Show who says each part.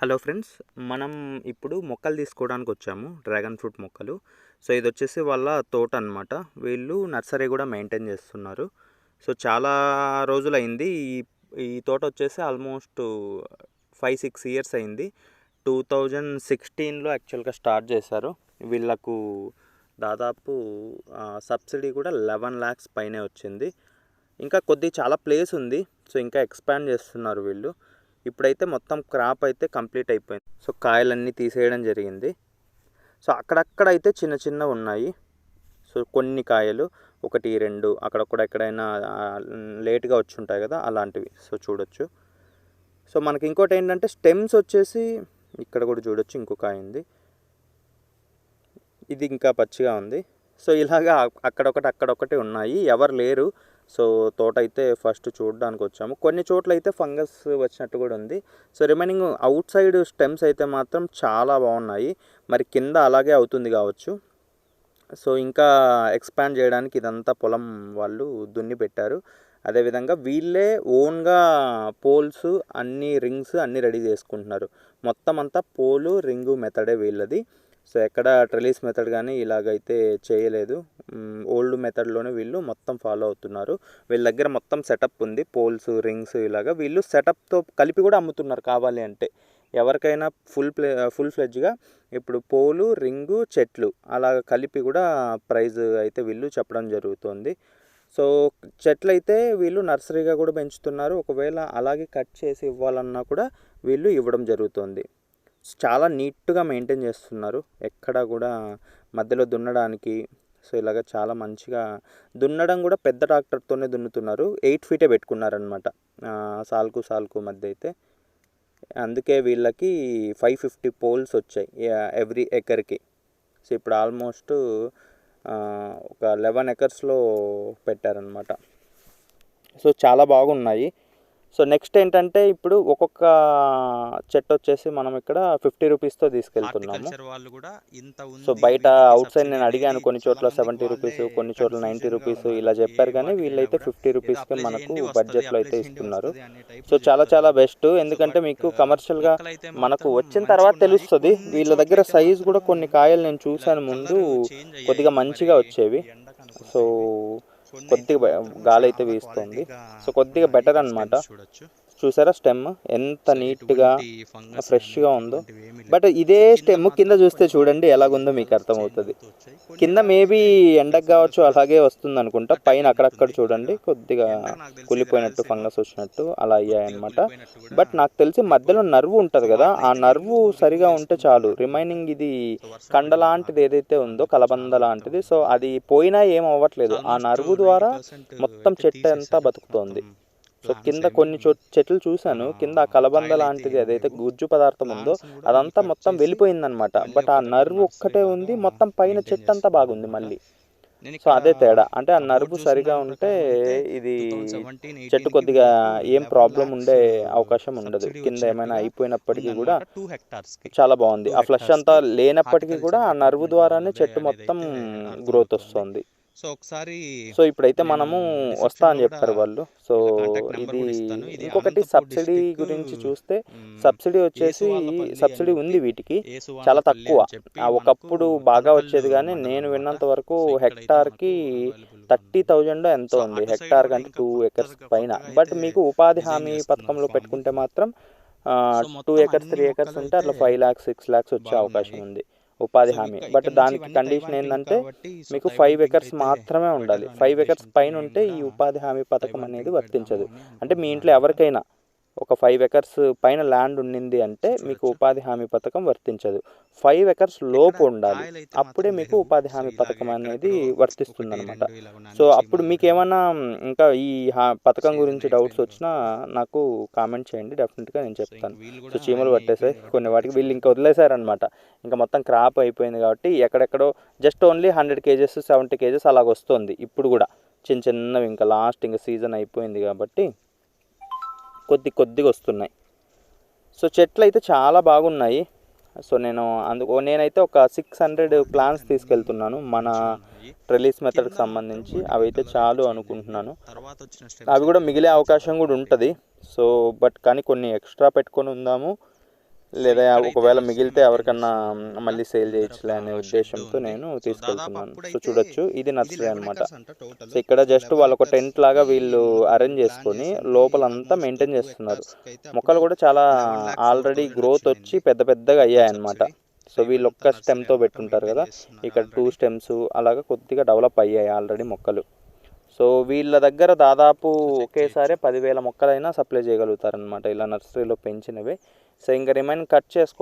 Speaker 1: Hello friends మనం ఇప్పుడు మొక్కలు తీసుకోవడానికి వచ్చాము డ్రాగన్ ఫ్రూట్ మొక్కలు. సో ఇది వచ్చేసి వాళ్ళ తోట అనమాట వీళ్ళు నర్సరీ కూడా మెయింటైన్ చేస్తున్నారు. సో చాలా రోజులు అయింది ఈ ఈ తోట వచ్చేసి ఆల్మోస్ట్ ఫైవ్ సిక్స్ ఇయర్స్ అయింది. టూ థౌజండ్ సిక్స్టీన్లో యాక్చువల్గా స్టార్ట్ చేశారు. వీళ్ళకు దాదాపు సబ్సిడీ కూడా లెవెన్ ల్యాక్స్ పైనే వచ్చింది. ఇంకా కొద్ది చాలా ప్లేస్ ఉంది. సో ఇంకా ఎక్స్పాండ్ చేస్తున్నారు వీళ్ళు. ఇప్పుడైతే మొత్తం క్రాప్ అయితే కంప్లీట్ అయిపోయింది. సో కాయలన్నీ తీసేయడం జరిగింది. సో అక్కడక్కడ అయితే చిన్న చిన్న ఉన్నాయి. సో కొన్ని కాయలు ఒకటి రెండు అక్కడక్కడ ఎక్కడైనా లేట్గా వచ్చి ఉంటాయి కదా అలాంటివి. సో చూడొచ్చు. సో మనకి ఇంకోటి ఏంటంటే స్టెమ్స్ వచ్చేసి ఇక్కడ కూడా చూడొచ్చు ఇంకో కాయ ఉంది. ఇది ఇంకా పచ్చిగా ఉంది. సో ఇలాగా అక్కడొకటి అక్కడొకటి ఉన్నాయి. ఎవరు లేరు. సో తోట అయితే ఫస్ట్ చూడడానికి వచ్చాము కొన్ని చోట్ల అయితే ఫంగస్ వచ్చినట్టు కూడా ఉంది. So remaining outside stems అయితే మాత్రం చాలా బాగున్నాయి మరి కింద అలాగే అవుతుంది కావచ్చు. సో ఇంకా ఎక్స్పాండ్ చేయడానికి ఇదంతా పొలం వాళ్ళు దున్ని పెట్టారు. అదేవిధంగా వీళ్ళే ఓన్గా పోల్స్ అన్ని రింగ్స్ అన్నీ రెడీ చేసుకుంటున్నారు. మొత్తం అంతా పోలు రింగు మెథడే వీళ్ళది. సో ఎక్కడ ట్రెలీస్ మెథడ్ కానీ ఇలాగైతే చేయలేదు. ఓల్డ్ మెథడ్లోనే వీళ్ళు మొత్తం ఫాలో అవుతున్నారు. వీళ్ళ దగ్గర మొత్తం సెటప్ ఉంది. పోల్స్ రింగ్స్ ఇలాగా వీళ్ళు సెటప్తో కలిపి కూడా అమ్ముతున్నారు కావాలి అంటే. ఎవరికైనా ఫుల్ ప్లే ఫుల్ ఫ్లెడ్జ్గా ఇప్పుడు పోలు రింగు చెట్లు అలా కలిపి కూడా ప్రైజ్ అయితే వీళ్ళు చెప్పడం జరుగుతుంది. సో చెట్లు అయితే వీళ్ళు నర్సరీగా కూడా పెంచుతున్నారు. ఒకవేళ అలాగే కట్ చేసి ఇవ్వాలన్నా కూడా వీళ్ళు ఇవ్వడం జరుగుతుంది. చాలా నీట్గా మెయింటైన్ చేస్తున్నారు. ఎక్కడ కూడా మధ్యలో దున్నడానికి. సో ఇలాగ చాలా మంచిగా దున్నడం కూడా పెద్ద ట్రాక్టర్తోనే దున్నుతున్నారు. ఎయిట్ ఫీటే పెట్టుకున్నారనమాట సాల్కు సాల్కు మధ్య అయితే. అందుకే వీళ్ళకి ఫైవ్ ఫిఫ్టీ పోల్స్ వచ్చాయి. ఎవ్రీ ఎకర్కి. సో ఇప్పుడు ఆల్మోస్ట్ ఒక లెవెన్ ఎకర్స్లో పెట్టారనమాట సో చాలా బాగున్నాయి. సో నెక్స్ట్ ఏంటంటే ఇప్పుడు ఒక్కొక్క చెట్టు వచ్చేసి మనం ఇక్కడ ఫిఫ్టీ రూపీస్తో తీసుకెళ్తున్నాము. సో బయట అవుట్ సైడ్ నేను అడిగాను కొన్ని చోట్ల సెవెంటీ రూపీస్ కొన్ని చోట్ల నైంటీ రూపీస్ ఇలా చెప్పారు కానీ వీళ్ళైతే ఫిఫ్టీ రూపీస్కి మనకు బడ్జెట్లో అయితే ఇస్తున్నారు. సో చాలా చాలా బెస్ట్ ఎందుకంటే మీకు కమర్షియల్గా మనకు వచ్చిన తర్వాత తెలుస్తుంది. వీళ్ళ దగ్గర సైజ్ కూడా కొన్ని కాయలు నేను చూశాను ముందు కొద్దిగా మంచిగా వచ్చేవి. సో కొద్దిగా గాలి అయితే వీస్తుంది. సో కొద్దిగా బెటర్ అనమాట చూసారా స్టెమ్? ఎంత నీట్గా ఫ్రెష్గా ఉందో. బట్ ఇదే స్టెమ్ కింద చూస్తే చూడండి ఎలాగుందో మీకు అర్థమవుతుంది. కింద మేబీ ఎండకు కావచ్చు అలాగే వస్తుంది అనుకుంటా పైన అక్కడక్కడ చూడండి. కొద్దిగా కులిపోయినట్టు ఫంగస్ వచ్చినట్టు అలా అయ్యాయన్నమాట. బట్ నాకు తెలిసి మధ్యలో నర్వు ఉంటుంది కదా. ఆ నర్వు సరిగా ఉంటే చాలు. రిమైనింగ్ ఇది కండ లాంటిది ఏదైతే ఉందో కలబంద లాంటిది. సో అది పోయినా ఏం అవ్వట్లేదు. ఆ నర్వు ద్వారా మొత్తం చెట్టు అంతా బతుకుతోంది. సో కింద కొన్ని చెట్లు చూశాను. కింద ఆ కలబంద లాంటిది అదైతే గుజ్జు పదార్థం ఉందో అదంతా మొత్తం వెళ్ళిపోయిందనమాట బట్ ఆ నర్వ్ ఒక్కటే ఉంది. మొత్తం పైన చెట్టు అంతా బాగుంది మళ్ళీ. సో అదే తేడా. అంటే ఆ నరుపు సరిగా ఉంటే ఇది చెట్టు కొద్దిగా ఏం ప్రాబ్లం ఉండే అవకాశం ఉండదు. కింద ఏమైనా అయిపోయినప్పటికీ కూడా చాలా బాగుంది. ఆ ఫ్లష్ అంతా లేనప్పటికీ కూడా ఆ నరువు ద్వారానే చెట్టు మొత్తం గ్రోత్ వస్తుంది.
Speaker 2: సో ఒకసారి
Speaker 1: సో ఇప్పుడైతే మనము వస్తా అని చెప్పారు వాళ్ళు. సో ఇది ఇంకొకటి సబ్సిడీ గురించి చూస్తే సబ్సిడీ వచ్చేసి సబ్సిడీ ఉంది వీటికి. చాలా తక్కువ. ఒకప్పుడు బాగా వచ్చేది కానీ నేను విన్నంత వరకు హెక్టార్కి థర్టీ థౌజండ్ ఎంతో ఉంది. హెక్టార్ కంటే టూ ఎకర్స్ పైన. బట్ మీకు ఉపాధి హామీ పథకంలో పెట్టుకుంటే మాత్రం టూ ఎకర్స్ త్రీ ఎకర్స్ ఉంటే అట్లా ఫైవ్ ల్యాక్స్ సిక్స్ ల్యాక్స్ వచ్చే అవకాశం ఉంది. ఉపాధి హామీ. బట్ దానికి కండిషన్ ఏంటంటే మీకు ఫైవ్ ఎకర్స్ మాత్రమే ఉండాలి. ఫైవ్ ఎకర్స్ పైన ఉంటే ఈ ఉపాధి హామీ పథకం అనేది వర్తించదు. అంటే మీ ఇంట్లో ఎవరికైనా ఒక ఫైవ్ ఎకర్స్ పైన ల్యాండ్ ఉండింది అంటే మీకు ఉపాధి హామీ పథకం వర్తించదు. ఫైవ్ ఎకర్స్ లోపు ఉండాలి. అప్పుడే మీకు ఉపాధి హామీ పథకం అనేది వర్తిస్తుంది అనమాట సో అప్పుడు మీకు ఏమన్నా ఇంకా ఈ పథకం గురించి డౌట్స్ వచ్చినా నాకు కామెంట్ చేయండి. డెఫినెట్గా నేను చెప్తాను. సో చీమలు పట్టేసాయి కొన్ని వాటికి వీళ్ళు ఇంకా వదిలేశారనమాట ఇంకా మొత్తం క్రాప్ అయిపోయింది కాబట్టి ఎక్కడెక్కడో just only hundred kgs seventy kgs అలాగ వస్తుంది ఇప్పుడు కూడా చిన్న చిన్నవి ఇంకా లాస్ట్ ఇంకా సీజన్ అయిపోయింది కాబట్టి కొద్ది కొద్దిగా వస్తున్నాయి. సో చెట్లు అయితే చాలా బాగున్నాయి. సో నేను అందుకు నేనైతే ఒక సిక్స్ హండ్రెడ్ ప్లాన్స్ తీసుకెళ్తున్నాను. మన రిలీజ్ మెథడ్కి సంబంధించి. అవి అయితే చాలు అనుకుంటున్నాను. అవి కూడా మిగిలే అవకాశం కూడా ఉంటుంది. సో బట్ కానీ కొన్ని ఎక్స్ట్రా పెట్టుకొని ఉందాము. లేదా ఒకవేళ మిగిలితే ఎవరికన్నా మళ్ళీ సేల్ చేయొచ్చులే అనే ఉద్దేశంతో నేను తీసుకెళ్తున్నాను. సో చూడొచ్చు ఇది నర్సరీ అనమాట సో ఇక్కడ జస్ట్ వాళ్ళు ఒక టెంట్ లాగా వీళ్ళు అరేంజ్ చేసుకొని లోపలంతా మెయింటైన్ చేస్తున్నారు. మొక్కలు కూడా చాలా ఆల్రెడీ గ్రోత్ వచ్చి పెద్ద పెద్దగా అయ్యాయి అనమాట సో వీళ్ళు ఒక్క స్టెమ్తో పెట్టుంటారు కదా. ఇక్కడ టూ స్టెమ్స్ అలాగా కొద్దిగా డెవలప్ అయ్యాయి ఆల్రెడీ మొక్కలు. సో వీళ్ళ దగ్గర దాదాపు ఒకేసారి పదివేల మొక్కలైనా సప్లై చేయగలుగుతారనమాట ఇలా నర్సరీలో పెంచినవి. సో ఇంకా రిమైన్ కట్ చేసుకోవడం